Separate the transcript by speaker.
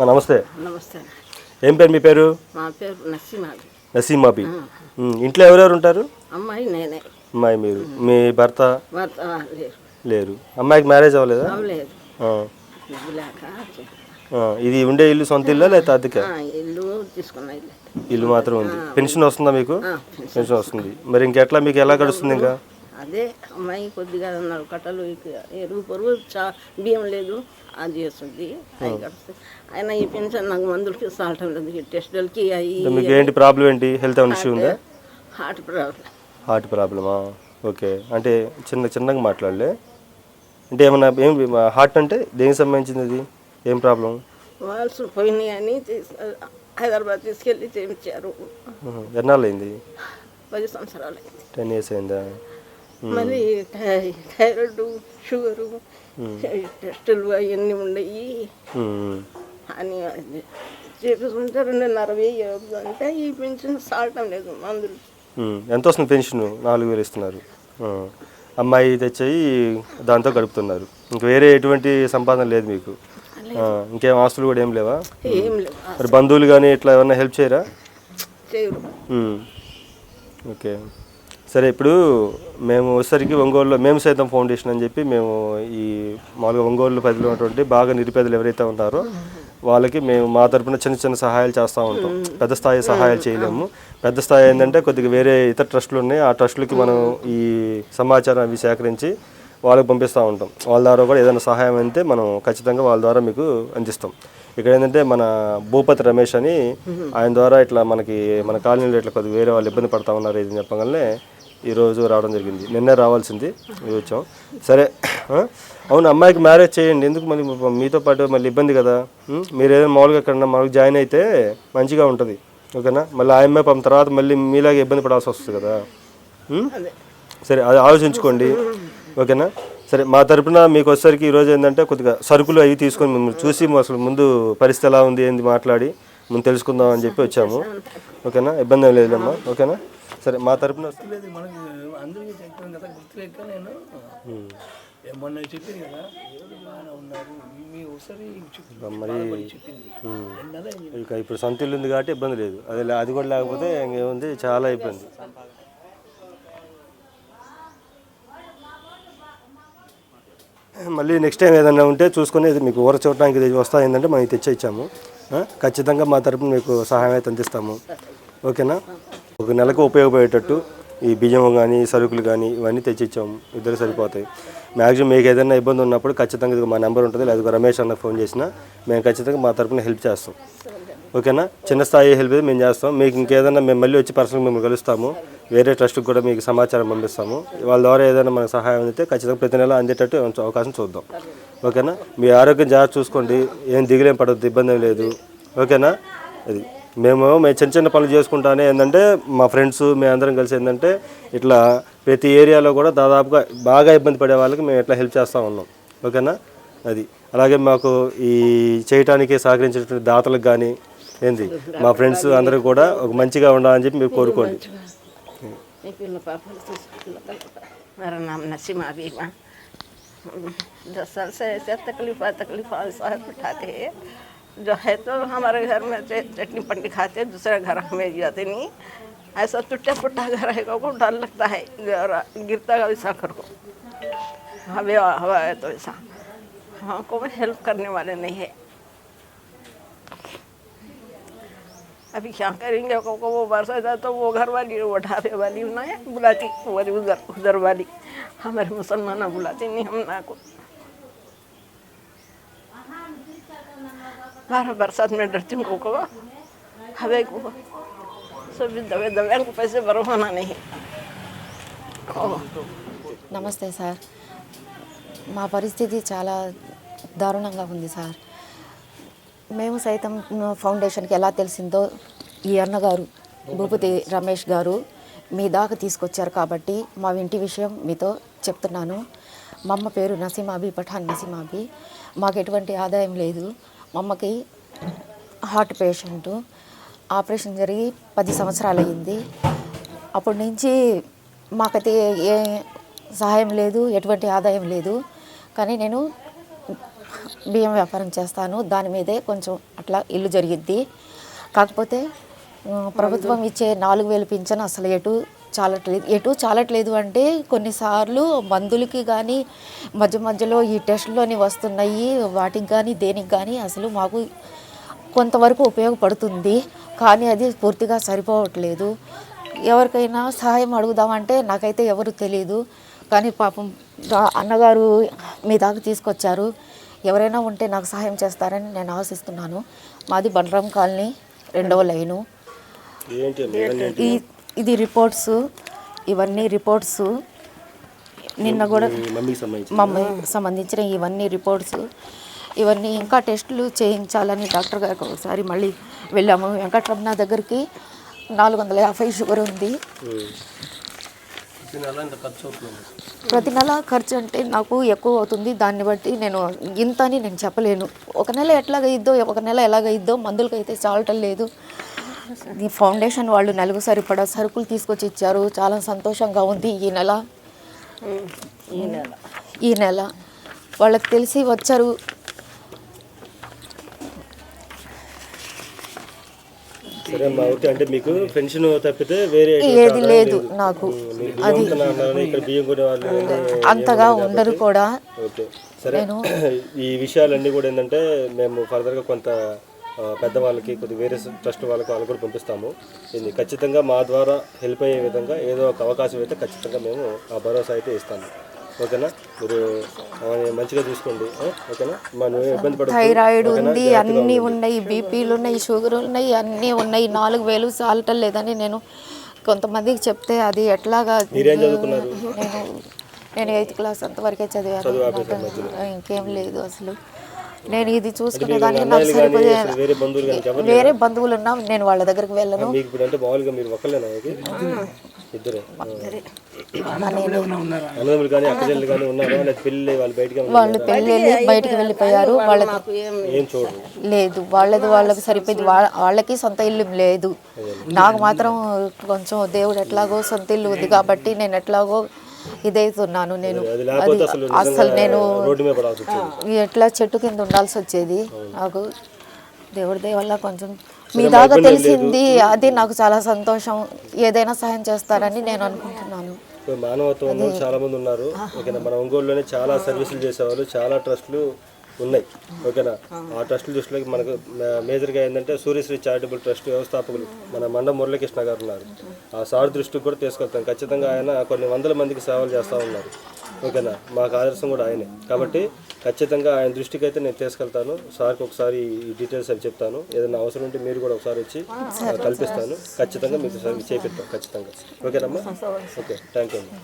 Speaker 1: మా నమస్తే.
Speaker 2: నమస్తే.
Speaker 1: ఏం పేరు మీ పేరు?
Speaker 2: మా పేరు నరసింహాది
Speaker 1: నసీమాబి ఇంట్లో ఎవరెవరు ఉంటారు?
Speaker 2: అమ్మాయి నేనే.
Speaker 1: అమ్మాయి మీరు. మీ భర్త?
Speaker 2: లేరు.
Speaker 1: అమ్మాయికి మ్యారేజ్ అవ్వలేదా? ఇది ఉండే ఇల్లు సొంత ఇల్లా అద్దెక?
Speaker 2: ఆ, ఇల్లు తీసుకున్న ఇల్లు.
Speaker 1: మాత్రం ఉంది. పెన్షన్ వస్తుందా మీకు? పెన్షన్ వస్తుంది. మరి ఇంకెట్లా? మీకు ఎలా గడుస్తుంది ఇంకా?
Speaker 2: అదే అమ్మాయి కొద్దిగా నాలుగు కట్టలు ఎరువు పొరుగు చా బియ్యం లేదు అది చేస్తుంది ఆయన ఈ పెన్షన్ నాకు మందులకి సాల్టం లేదు టెస్టులకి
Speaker 1: మీకు ఏంటి ప్రాబ్లం ఏంటి? హెల్త్ ఏమైనా ఇష్యూ ఉందా?
Speaker 2: Heart problem.
Speaker 1: హార్ట్ ప్రాబ్లమా? ఓకే. అంటే చిన్న చిన్నగా మాట్లాడలే. అంటే ఏమన్నా ఏం హార్ట్ అంటే దేనికి సంబంధించింది అది ఏం ప్రాబ్లం?
Speaker 2: వాల్స్ పోయినాయి అని హైదరాబాద్ తీసుకెళ్ళి చేయించారు
Speaker 1: ఎన్నాళ్ళు అయింది
Speaker 2: పది సంవత్సరాలు అయింది
Speaker 1: టెన్ ఇయర్స్ అయిందా?
Speaker 2: మళ్ళీ థైరాయిడ్ షుగరు టెస్టులు అవన్నీ ఉండయి. అని చేపించుకుంటే రెండున్నర వెయ్యి అంటే ఈ పెన్షన్ సాల్టం లేదు మందులు.
Speaker 1: ఎంత వస్తుంది పెన్షన్? నాలుగు వేలు ఇస్తున్నారు. అమ్మాయి తెచ్చాయి దాంతో గడుపుతున్నారు. ఇంక వేరే ఎటువంటి సంపాదన లేదు మీకు. ఇంకేం ఆస్తులు కూడా ఏం లేవా?
Speaker 2: ఏం లేవు.
Speaker 1: మరి బంధువులు కానీ ఇట్లా ఏమన్నా హెల్ప్ చేయరా. ఓకే. సరే ఇప్పుడు మేము వచ్చేసరికి ఒంగోలులో మేము సైతం ఫౌండేషన్ అని చెప్పి మేము ఈ మామూలుగా ఒంగోలు ప్రజలు ఉన్నటువంటి బాగా నిరుపేదలు ఎవరైతే ఉన్నారో వాళ్ళకి మేము మా తరపున చిన్న చిన్న సహాయాలు చేస్తూ ఉంటాం. పెద్ద స్థాయి సహాయాలు చేయలేము. పెద్ద స్థాయి ఏంటంటే కొద్దిగా వేరే ఇతర ట్రస్టులు ఉన్నాయి. ఆ ట్రస్టులకి మనం ఈ సమాచారం అవి సేకరించి వాళ్ళకి పంపిస్తూ ఉంటాం. వాళ్ళ ద్వారా కూడా ఏదైనా సహాయం అయితే మనం ఖచ్చితంగా వాళ్ళ ద్వారా మీకు అందిస్తాం. ఇక్కడ ఏంటంటే మన భూపతి రమేష్ అని ఆయన ద్వారా ఇట్లా మనకి మన కాలనీలో ఇట్లా కొద్దిగా వేరే వాళ్ళు ఇబ్బంది పడతా ఉన్నారు ఇది చెప్పగానే ఈరోజు రావడం జరిగింది. నిన్నే రావాల్సింది వచ్చాం. సరే? అవును అమ్మాయికి మ్యారేజ్ చేయండి. ఎందుకు మళ్ళీ మీతో పాటు మళ్ళీ ఇబ్బంది కదా? మీరు ఏదైనా మామూలుగా ఎక్కడన్నా మామూలుగా జాయిన్ అయితే మంచిగా ఉంటుంది. ఓకేనా? మళ్ళీ ఆ అమ్మాయి పంపిన తర్వాత మళ్ళీ మీలాగే ఇబ్బంది పడాల్సి వస్తుంది కదా? సరే అది ఆలోచించుకోండి. ఓకేనా? సరే మా తరపున మీకు వచ్చేసరికి ఈరోజు ఏంటంటే కొద్దిగా సరుకులు అవి తీసుకొని మిమ్మల్ని చూసి అసలు ముందు పరిస్థితి ఎలా ఉంది ఏంది మాట్లాడి ముందు తెలుసుకుందాం అని చెప్పి వచ్చాము. ఓకేనా? ఇబ్బంది ఏం లేదమ్మా. ఓకేనా? సరే మా తరపున
Speaker 3: లేదు మనకి అందరికీ చెప్పాను కదా గుర్తులేక నేను మొన్న చెప్పింది కదా బాగానే ఉన్నారు మీ- ఒకసారి
Speaker 1: మరి
Speaker 3: చెప్పింది.
Speaker 1: ఇక ఇప్పుడు సొంత ఇల్లు ఉంది కాబట్టి ఇబ్బంది లేదు. అది అది కూడా లేకపోతే ఇంకేముంది చాలా ఇబ్బంది. మళ్ళీ నెక్స్ట్ టైం ఏదైనా ఉంటే చూసుకొని మీకు ఊర చూడటానికి వస్తా ఏంటంటే మనం తెచ్చి ఇచ్చాము? ఖచ్చితంగా మా తరపున మీకు సహాయం అయితే అందిస్తాము. ఓకేనా? ఒక నెలకు ఉపయోగపడేటట్టు ఈ బియ్యం కానీ సరుకులు కానీ ఇవన్నీ తెచ్చి ఇచ్చాము ఇద్దరు సరిపోతాయి. మ్యాక్సిమం మీకు ఏదైనా ఇబ్బంది ఉన్నప్పుడు ఖచ్చితంగా ఇది మా నెంబర్ ఉంటుంది. లేదా రమేష్ అన్న ఫోన్ చేసినా మేము ఖచ్చితంగా మా తరపున హెల్ప్ చేస్తాం. ఓకేనా? చిన్న స్థాయి హెల్ప్ అయితే మేము చేస్తాం. మీకు ఇంకేదైనా మేము మళ్ళీ వచ్చి పర్సనల్గా మేము కలుస్తాము. వేరే ట్రస్ట్కి కూడా మీకు సమాచారం పంపిస్తాము. వాళ్ళ ద్వారా ఏదైనా మనకు సహాయం అందితే ఖచ్చితంగా ప్రతి నెల అందేటట్టు అవకాశం చూద్దాం. ఓకేనా? మీ ఆరోగ్యం జాగ్రత్త చూసుకోండి. ఏం దిగులేం పడద్దు ఇబ్బంది లేదు. ఓకేనా? అది. మేము మేము చిన్న చిన్న పనులు చేసుకుంటానే ఏంటంటే మా ఫ్రెండ్స్ మేము అందరం కలిసి ఏంటంటే ఇట్లా ప్రతి ఏరియాలో కూడా దాదాపుగా బాగా ఇబ్బంది పడే వాళ్ళకి మేము ఇట్లా హెల్ప్ చేస్తూ ఉన్నాం ఓకేనా అది అలాగే మాకు ఈ చేయటానికి సహకరించినటువంటి దాతలకు కానీ ఏంది మా ఫ్రెండ్స్ అందరూ కూడా ఒక మంచిగా ఉండాలని చెప్పి మీరు కోరుకోండి
Speaker 2: ఈ పిల్ల పాపలు తీసుకున్న मेरा नाम नसीमा बीमा दस साल से ऐसे तकलीफ तकलीफ साथ उठाते हैं जो है तो हमारे घर में चटनी पट्टी खाते हैं दूसरे घर हमें जाते नहीं। ऐसा टूटा फुटा घर है को डर लगता है गिरता है वैसा घर को। हवा हवा है तो ऐसा। हमको हेल्प करने वाले नहीं है। अभी क्या करेंगे को, को वो बरसा जाए तो वो घर वाली वो ढाबे वाली ना बुलाती वो उधर उधर वाली। हमारे मुसलमान बुलाती नहीं हम ना को। qaar barsaad mee dhartinku kuba habeen kuba
Speaker 4: నమస్తే సార్ మా పరిస్థితి చాలా దారుణంగా ఉంది సార్ మేము సైతం ఫౌండేషన్కి ఎలా తెలిసిందో ఈ అన్నగారు భూపతి రమేష్ గారు మీ దాకా తీసుకొచ్చారు కాబట్టి మా ఇంటి విషయం మీతో చెప్తున్నాను మా అమ్మ పేరు నసీమాబి పఠాన్ నసీమాబి మాకు ఎటువంటి ఆదాయం లేదు మా అమ్మకి హార్ట్ పేషెంట్. ఆపరేషన్ జరిగి పది సంవత్సరాలు అయింది అప్పటి నుంచి మాకైతే ఏ సహాయం లేదు ఎటువంటి ఆదాయం లేదు. కానీ నేను బియ్యం వ్యాపారం చేస్తాను. దాని మీదే కొంచెం అట్లా ఇల్లు జరిగిద్ది. కాకపోతే ప్రభుత్వం ఇచ్చే నాలుగు వేలు పింఛన్ అసలు ఎటు చాలట్లేదు ఎటు చాలట్లేదు అంటే కొన్నిసార్లు మందులకి కానీ మధ్య మధ్యలో ఈ టెస్టులోని వస్తున్నాయి వాటికి కానీ దేనికి కానీ అసలు మాకు కొంతవరకు ఉపయోగపడుతుంది. కానీ అది పూర్తిగా సరిపోవట్లేదు. ఎవరికైనా సహాయం అడుగుదామంటే నాకైతే ఎవరు తెలియదు కానీ పాపం అన్నగారు మీ దాకా తీసుకొచ్చారు. ఎవరైనా ఉంటే నాకు సహాయం చేస్తారని నేను ఆశిస్తున్నాను. మాది బండ్రం కాలనీ రెండవ లైను. ఈ ఇది రిపోర్ట్స్ ఇవన్నీ రిపోర్ట్స్ నిన్న కూడా
Speaker 1: మీ మమ్మీకి సంబంధించి
Speaker 4: మా అమ్మాయికి సంబంధించిన ఇవన్నీ రిపోర్ట్స్ ఇవన్నీ ఇంకా టెస్టులు చేయించాలని డాక్టర్ గారికి ఒకసారి మళ్ళీ వెళ్ళాము. వెంకటరమణ దగ్గరికి నాలుగు వందల యాభై షుగర్ ఉంది. ప్రతి నెల ఖర్చు అంటే నాకు ఎక్కువ అవుతుంది. దాన్ని బట్టి నేను ఇంత అని నేను చెప్పలేను. ఒక నెల ఎట్లాగ ఇద్దో ఒక నెల ఎలాగ ఇద్దో మందులకి అయితే చాలటం లేదు. ఈ ఫౌండేషన్ వాళ్ళు నెలకు సరిపడా సరుకులు తీసుకొచ్చి ఇచ్చారు. చాలా సంతోషంగా ఉంది ఈ నెల.
Speaker 2: ఈ నెల.
Speaker 4: ఈ నెల. వాళ్ళకి తెలిసి వచ్చారు.
Speaker 1: అంటే మీకు పెన్షన్ తప్పితే వేరే
Speaker 4: ఏది లేదు నాకు.
Speaker 1: ఏమీ
Speaker 4: అంతగా ఉండరు కూడా.
Speaker 1: సరే ఈ విషయాలన్నీ కూడా ఏంటంటే మేము ఫర్దర్గా కొంత పెద్దవాళ్ళకి కొద్ది వేరే ట్రస్ట్ వాళ్ళకి వాళ్ళు కూడా పంపిస్తాము. ఇది ఖచ్చితంగా మా ద్వారా హెల్ప్ అయ్యే విధంగా ఏదో ఒక అవకాశం అయితే ఖచ్చితంగా మేము ఆ భరోసా అయితే ఇస్తాము. ఓకేనా? మీరు మంచిగా చూసుకోండి? ఓకేనా? మా నువ్వు ఇబ్బంది పడదు
Speaker 4: థైరాయిడ్ ఉంది అన్నీ ఉన్నాయి బీపీలు ఉన్నాయి షుగర్ ఉన్నాయి అన్నీ ఉన్నాయి. నాలుగు వేలు చాలటం లేదని నేను కొంతమందికి చెప్తే అది ఎట్లాగా
Speaker 1: చదువుకున్నారు?
Speaker 4: నేను నేను ఎయిత్ క్లాస్ అంతవరకే చదివాను. ఇంకేం లేదు అసలు. నేను ఇది చూసుకునే దానికి నాకు సరిపోయే
Speaker 1: వేరే బంధువులు
Speaker 4: ఉన్నా నేను వాళ్ళ దగ్గరికి వెళ్ళను.
Speaker 1: వాళ్ళు బయటికి ఏమైనా
Speaker 4: వాళ్ళు పెళ్ళి బయటికి వెళ్ళిపోయారు. వాళ్ళకి
Speaker 2: ఏం
Speaker 1: ఏం చూడరు.
Speaker 4: లేదు. వాళ్ళది వాళ్ళకి సరిపోయింది. వాళ్ళ వాళ్ళకి సొంత ఇల్లు లేదు. నాకు మాత్రం కొంచెం దేవుడు ఎట్లాగో సొంత ఇల్లు ఉంది కాబట్టి నేను ఎట్లాగో ఇదైతున్నాను నేను.
Speaker 1: అసలు
Speaker 4: నేను ఎట్లా చెట్టు కింద ఉండాల్సి వచ్చేది? నాకు దేవుడి వల్ల కొంచెం మీ దాకా తెలిసింది. అది నాకు చాలా సంతోషం. ఏదైనా సహాయం చేస్తారని నేను అనుకుంటున్నాను.
Speaker 1: ఇప్పుడు మానవత్వం ఉన్న వాళ్ళు చాలా మంది ఉన్నారు. ఓకేనా? మన ఒంగోలులోనే చాలా సర్వీసులు చేసేవాళ్ళు చాలా ట్రస్టులు ఉన్నాయి. ఓకేనా? ఆ ట్రస్టుల దృష్టిలోకి మనకు మేజర్గా ఏంటంటే సూర్యశ్రీ చారిటబుల్ ట్రస్ట్ వ్యవస్థాపకులు మన మండ మురళీకృష్ణ గారు ఉన్నారు. ఆ సార్ దృష్టికి కూడా తీసుకెళ్తాం. ఖచ్చితంగా ఆయన కొన్ని వందల మందికి సేవలు చేస్తూ ఉన్నారు. ఓకేనా? మాకు ఆదర్శం కూడా ఆయనే. కాబట్టి ఖచ్చితంగా ఆయన దృష్టికి అయితే నేను తీసుకెళ్తాను. సార్కి ఒకసారి ఈ డీటెయిల్స్ అని చెప్తాను. ఏదైనా అవసరం ఉంటే మీరు కూడా ఒకసారి వచ్చి కల్పిస్తాను. ఖచ్చితంగా మీకు సర్వీస్ చేపిస్తాం. ఖచ్చితంగా. ఓకేనమ్మా? ఓకే. థ్యాంక్ యూ అమ్మా.